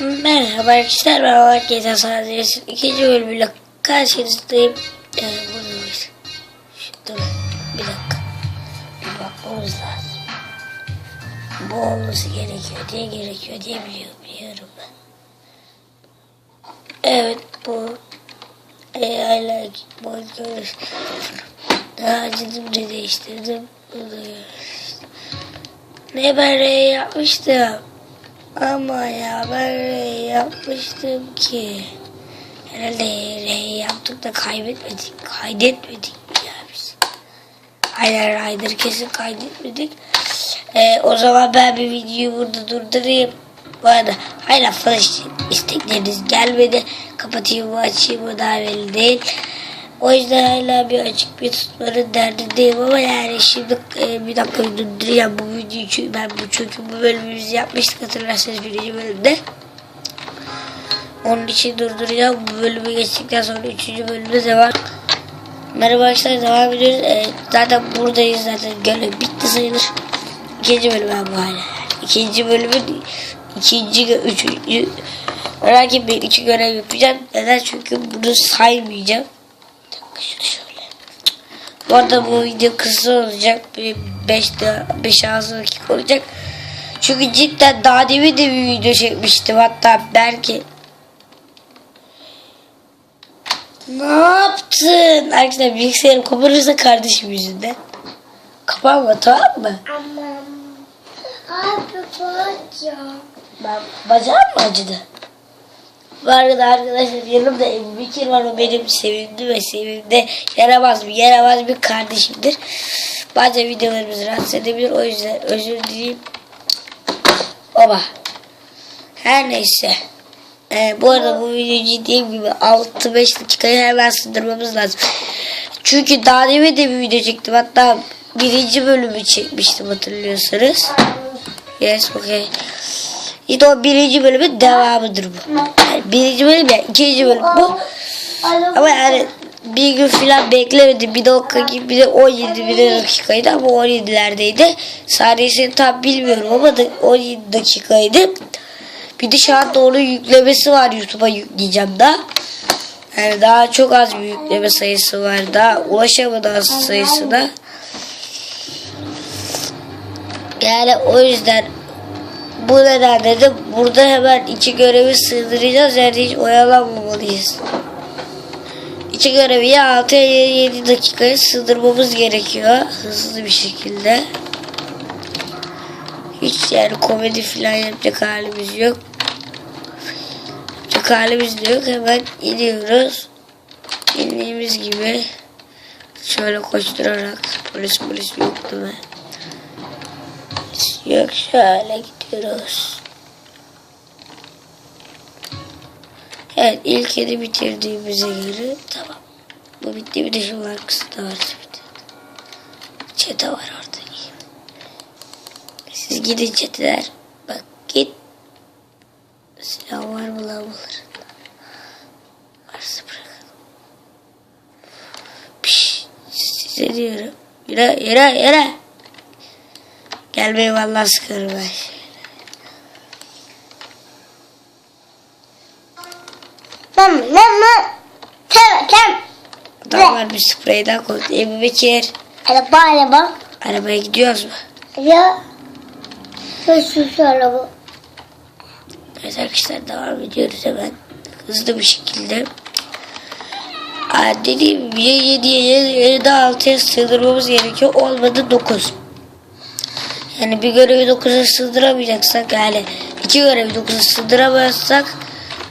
Merhaba arkadaşlar ben Olarak GTA San Andreas'ın ikinci bölümüyle karşınızdayım. Ee, buradayız. Dur bir dakika. Bir bakmamız lazım. Bu olması gerekiyor diye gerekiyor diye biliyorum, biliyorum ben. Evet bu. I like podcast. Daha da değiştirdim. Burada işte. Ne ben yapmıştım. Ama ya ben R yapmıştım ki. Herhalde R yaptık da kaybetmedik. Kaydetmedik ya biz. Aynen Ryder kesin kaydetmedik. Ee, o zaman ben bir videoyu burada durdurayım. Bu arada hala flash istekleriniz gelmedi. Kapatayım mı açayım mı daha belli değil. O yüzden hala bir açık bir tutmanın derdindeyim ama yani şimdi e, bir dakika durduracağım bu videoyu çünkü ben bu çünkü bu bölümümüzü yapmıştık hatırlarsanız birinci bölümde. Onun için durduracağım bu bölümü geçtikten sonra üçüncü bölümde devam. Merhaba arkadaşlar devam ediyoruz. E, zaten buradayız zaten görev bitti sayılır. İkinci bölüm ben bu hala. İkinci bölümün ikinci, üçüncü merak etmeyin iki görev yapacağım. Neden? Çünkü bunu saymayacağım. Şunu şöyle. Bu arada bu video kısa olacak. Bir 5 5-6 dakika olacak. Çünkü cidden daha demin de bir video çekmiştim. Hatta belki ne yaptın? Arkadaşlar bilgisayarım kapanırsa kardeşim yüzünden. Kapanma tamam mı? Aman. Abi bacağım. Ben bacağım mı acıdı? Bu arada arkadaşlar yanımda Ebu Bekir var. O benim sevimli ve sevimli yaramaz bir yaramaz bir kardeşimdir. Bazen videolarımızı rahatsız edebilir. O yüzden özür dileyim. Baba. Her neyse. Ee, bu arada bu videoyu dediğim gibi 6-5 dakikaya hemen sındırmamız lazım. Çünkü daha demin de bir video çektim. Hatta birinci bölümü çekmiştim hatırlıyorsanız. Yes okay. İşte o birinci bölümün devamıdır bu. Yani birinci bölüm ya ikinci bölüm bu. Ama yani bir gün filan beklemedim. Bir dakika gibi bir de 17 bir de dakikaydı ama 17'lerdeydi. Saniyesini tam bilmiyorum ama da 17 dakikaydı. Bir de şu anda onun yüklemesi var YouTube'a yükleyeceğim daha. Yani daha çok az bir yükleme sayısı var. Daha ulaşamadı az sayısına. Yani o yüzden bu nedenle de burada hemen iki görevi sığdıracağız. Yani hiç oyalanmamalıyız. İki görevi ya 6 ya 7 dakikaya sığdırmamız gerekiyor. Hızlı bir şekilde. Hiç yani komedi falan yapacak halimiz yok. Yapacak halimiz de yok. Hemen iniyoruz. İndiğimiz gibi şöyle koşturarak polis polis yok değil mi? Yok şöyle gidiyoruz. Evet ilkini bitirdiğimize göre tamam. Bu bitti bir de şu arkasında var. Bitti. Çete var orada. Siz gidin çeteler. Bak git. Silah var mı lan bunların? Varsa bırakın. Piş, size diyorum. Yürü yürü yürü. Gelmeyin vallahi sıkarım ben. Mama mama. Tamam tamam. Adam var bir sprey daha koydu. Ebu Bekir. Araba araba. Arabaya gidiyoruz mu? Ya. Şu araba. Evet arkadaşlar devam ediyoruz hemen. Hızlı bir şekilde. Aa, dediğim gibi 7'ye 7 6'ya sığdırmamız gerekiyor. Olmadı 9. Yani bir görevi 9'a sığdıramayacaksak yani iki görevi 9'a sığdıramazsak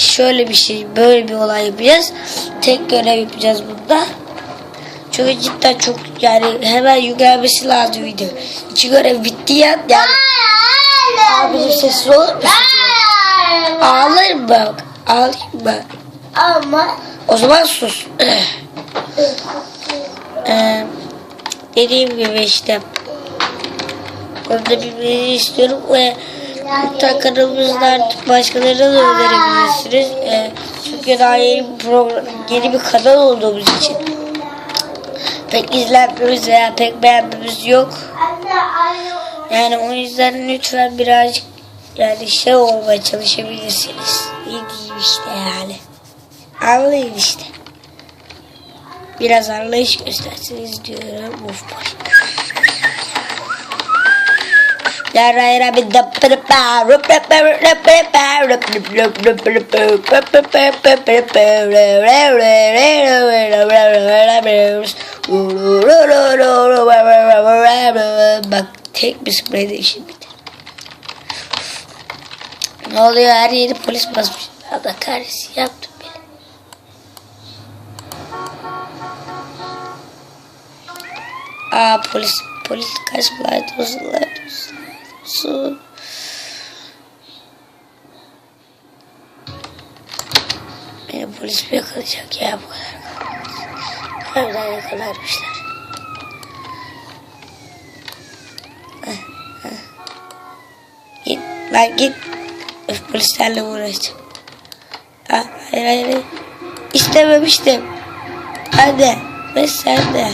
şöyle bir şey böyle bir olay yapacağız. Tek görev yapacağız bunda. Çünkü cidden çok yani hemen yüklenmesi lazım video. İki görev bitti ya yani abicim sessiz olur musun? Ağlarım bak. Ağlayayım bak. Ama O zaman sus. Ee, dediğim gibi işte orada bilmeni istiyorum ve kanalımızda artık başkalarına da önerebilirsiniz. Ee, çünkü daha yeni bir program, yeni bir kanal olduğumuz için pek izlenmemiz veya pek beğenmemiz yok. Yani o yüzden lütfen birazcık yani şey olmaya çalışabilirsiniz. Ne diyeyim işte yani. Anlayın işte. Biraz anlayış gösterseniz diyorum. Of boy. Bak tek bir spreyde işim bitti. Ne oluyor her yeri polis basmış. Allah kahretsin yaptım beni. Aa polis polis lanet olsun olsun. Beni polis mi yakalayacak ya bu kadar? Harbiden yakalarmışlar. Git lan git. Öf polislerle uğraşacağım. Ha, hayır hayır. İstememiştim. Hadi ve sen de.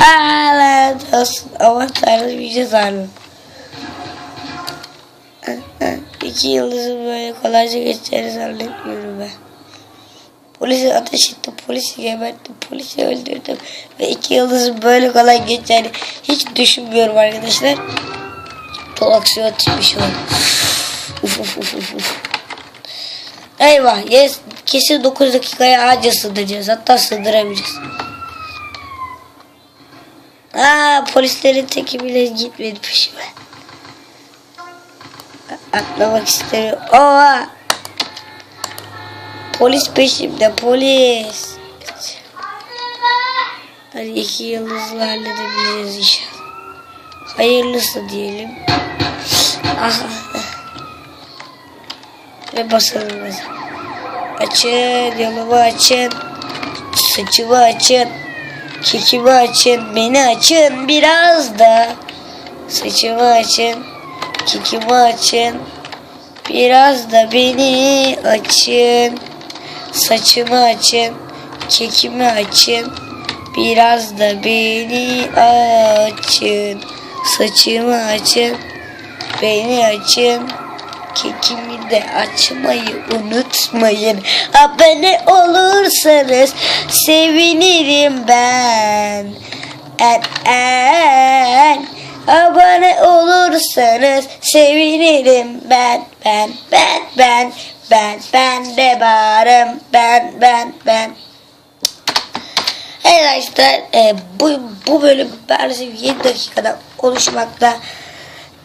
Aa, lanet olsun. Aman tanrım iyice zardım. İki yıldızın böyle kolayca geçeceğini zannetmiyorum ben. Polisi ateş ettim, polisi geberttim, polisi öldürdüm. Ve iki yıldızın böyle kolay geçeceğini hiç düşünmüyorum arkadaşlar. Çok aksiyon oldu. Uf uf uf uf uf. Eyvah yes, kesin 9 dakikaya ağaca sığdıracağız. Hatta sığdıramayacağız. Aa polislerin teki bile gitmedi peşime. Atlamak istemiyorum. Oha! Polis peşimde polis. Hadi iki yıldızlı halledebiliriz inşallah. Hayırlısı diyelim. Aha. Ve basalım. Açın yolumu açın. Saçımı açın. Kekimi açın. Beni açın biraz da. Saçımı açın. Kekimi açın. Biraz da beni açın. Saçımı açın. Kekimi açın. Biraz da beni açın. Saçımı açın. Beni açın. Kekimi de açmayı unutmayın. Abone olursanız sevinirim ben. En en. Abone olursanız sevinirim ben. Ben ben ben. Ben ben de varım. Ben ben ben. Evet arkadaşlar e, bu, bu bölüm maalesef 7 dakikada oluşmakta.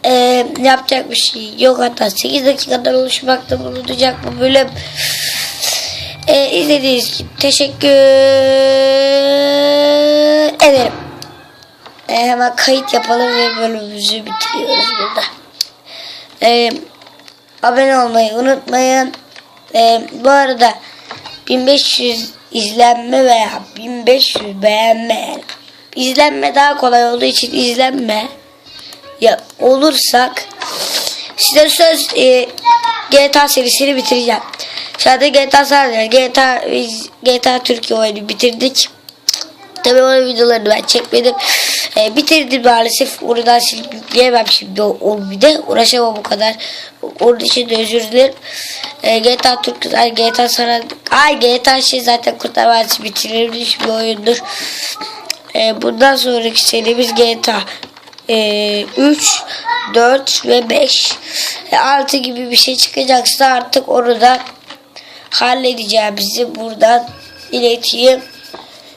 E, yapacak bir şey yok hatta 8 dakikadan oluşmakta bulunacak bu bölüm. E, izlediğiniz için teşekkür ederim. E, hemen kayıt yapalım ve bölümümüzü bitiriyoruz burada. E, abone olmayı unutmayın. E, bu arada 1500 izlenme veya 1500 beğenme yani. izlenme daha kolay olduğu için izlenme ya olursak size söz e, GTA serisini bitireceğim. Şu anda GTA sadece GTA GTA Türkiye oyunu bitirdik. Tabii o videolarını ben çekmedim. E, bitirdim maalesef. Oradan silip yükleyemem şimdi o, o de. Uğraşamam bu kadar. Onun için özür dilerim. E, GTA Türk, ay GTA sana, ay GTA şey zaten Kurtlar Vadisi bitirilmiş bir oyundur. E, bundan sonraki serimiz GTA. E, 3, 4 ve 5. E, 6 gibi bir şey çıkacaksa artık onu da halledeceğimizi buradan ileteyim.